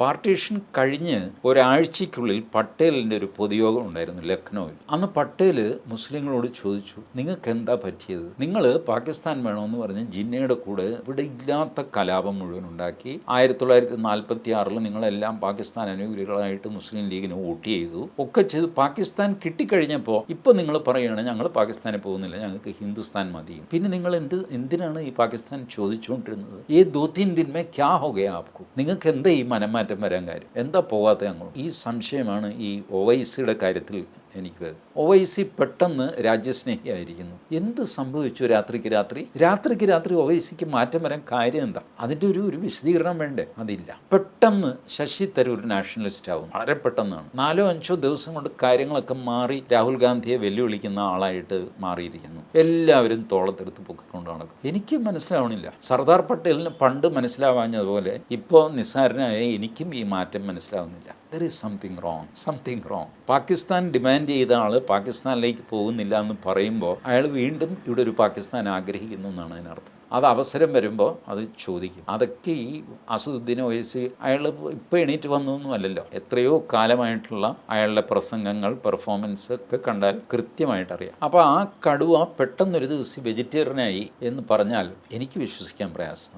Partition കഴിഞ്ഞ് ഒരാഴ്ചയ്ക്കുള്ളിൽ പട്ടേലിന്റെ ഒരു പൊതുയോഗം ഉണ്ടായിരുന്നു ലക്നൌവിൽ അന്ന് പട്ടേൽ മുസ്ലിങ്ങളോട് ചോദിച്ചു നിങ്ങൾക്ക് എന്താ പറ്റിയത്? നിങ്ങൾ പാകിസ്ഥാൻ വേണമെന്ന് പറഞ്ഞ് ജിന്നയുടെ കൂടെ ഇവിടെ ഇല്ലാത്ത കലാപം മുഴുവൻ ഉണ്ടാക്കി ആയിരത്തി തൊള്ളായിരത്തി നാൽപ്പത്തി ആറിൽ നിങ്ങളെല്ലാം പാകിസ്ഥാൻ അനുകൂലികളായിട്ട് മുസ്ലിം ലീഗിന് വോട്ട് ചെയ്തു. ഒക്കെ ചെയ്ത് പാകിസ്ഥാൻ കിട്ടിക്കഴിഞ്ഞപ്പോൾ ഇപ്പോൾ നിങ്ങൾ പറയുകയാണ് ഞങ്ങൾ പാകിസ്ഥാനിൽ പോകുന്നില്ല ഞങ്ങൾക്ക് ഹിന്ദുസ്ഥാൻ മതി. പിന്നെ നിങ്ങൾ എന്ത് എന്തിനാണ് ഈ പാകിസ്ഥാൻ ചോദിച്ചുകൊണ്ടിരുന്നത് ഈ ദോ ദിന്മേ ക്യാ ഹോ ഗയാ ആപ്കു? നിങ്ങൾക്ക് എന്താ ഈ മനമാറ്റം വരാൻ കാര്യം. എന്താ പോകാത്ത അങ്ങോട്ട്? ഈ സംശയമാണ് ഈ ഒവൈസിയുടെ കാര്യത്തിൽ എനിക്ക് ഒവൈസി പെട്ടെന്ന് രാജ്യസ്നേഹിയായിരിക്കുന്നു. എന്ത് സംഭവിച്ചു രാത്രിക്ക് രാത്രി? രാത്രിക്ക് രാത്രി ഒവൈസിക്ക് മാറ്റം വരാൻ കാര്യം എന്താ? അതിന്റെ ഒരു ഒരു വിശദീകരണം വേണ്ടേ? അതില്ല. പെട്ടെന്ന് ശശി തരൂർ നാഷണലിസ്റ്റ് ആവും. വളരെ പെട്ടെന്നാണ്. നാലോ അഞ്ചോ ദിവസം കൊണ്ട് കാര്യങ്ങളൊക്കെ മാറി രാഹുൽ ഗാന്ധിയെ വെല്ലുവിളിക്കുന്ന ആളായിട്ട് മാറിയിരിക്കുന്നു. എല്ലാവരും തോളത്തെടുത്ത് പൊക്കിക്കൊണ്ട് നടക്കും. എനിക്ക് മനസ്സിലാവണില്ല. സർദാർ പട്ടേലിന് പണ്ട് മനസ്സിലാവാഞ്ഞതുപോലെ ഇപ്പോൾ നിസ്സാരനായ എനിക്കും ഈ മാറ്റം മനസ്സിലാവുന്നില്ല. Is something wrong something wrong Pakistan demand ചെയ്ത ആൾ പാകിസ്ഥാനിലേക്ക് പോകുന്നില്ല എന്ന് പറയുമ്പോൾ അയാൾ വീണ്ടും ഇവിടെ ഒരു പാകിസ്ഥാൻ ആഗ്രഹിക്കുന്നു എന്നാണ് അതിനർത്ഥം. അത് അവസരം വരുമ്പോൾ അത് ചോദിക്കും. അതൊക്കെ ഈ അസദുദ്ദീൻ ഒയസി അയാൾ ഇപ്പോൾ എണീറ്റ് വന്നൊന്നും അല്ലല്ലോ. എത്രയോ കാലമായിട്ടുള്ള അയാളുടെ പ്രസംഗങ്ങൾ പെർഫോമൻസ് ഒക്കെ കണ്ടാൽ കൃത്യമായിട്ട് അറിയാം. അപ്പോൾ ആ കടുവ പെട്ടെന്നൊരു ദിവസം വെജിറ്റേറിയനായി എന്ന് പറഞ്ഞാൽ എനിക്ക് വിശ്വസിക്കാൻ പ്രയാസം.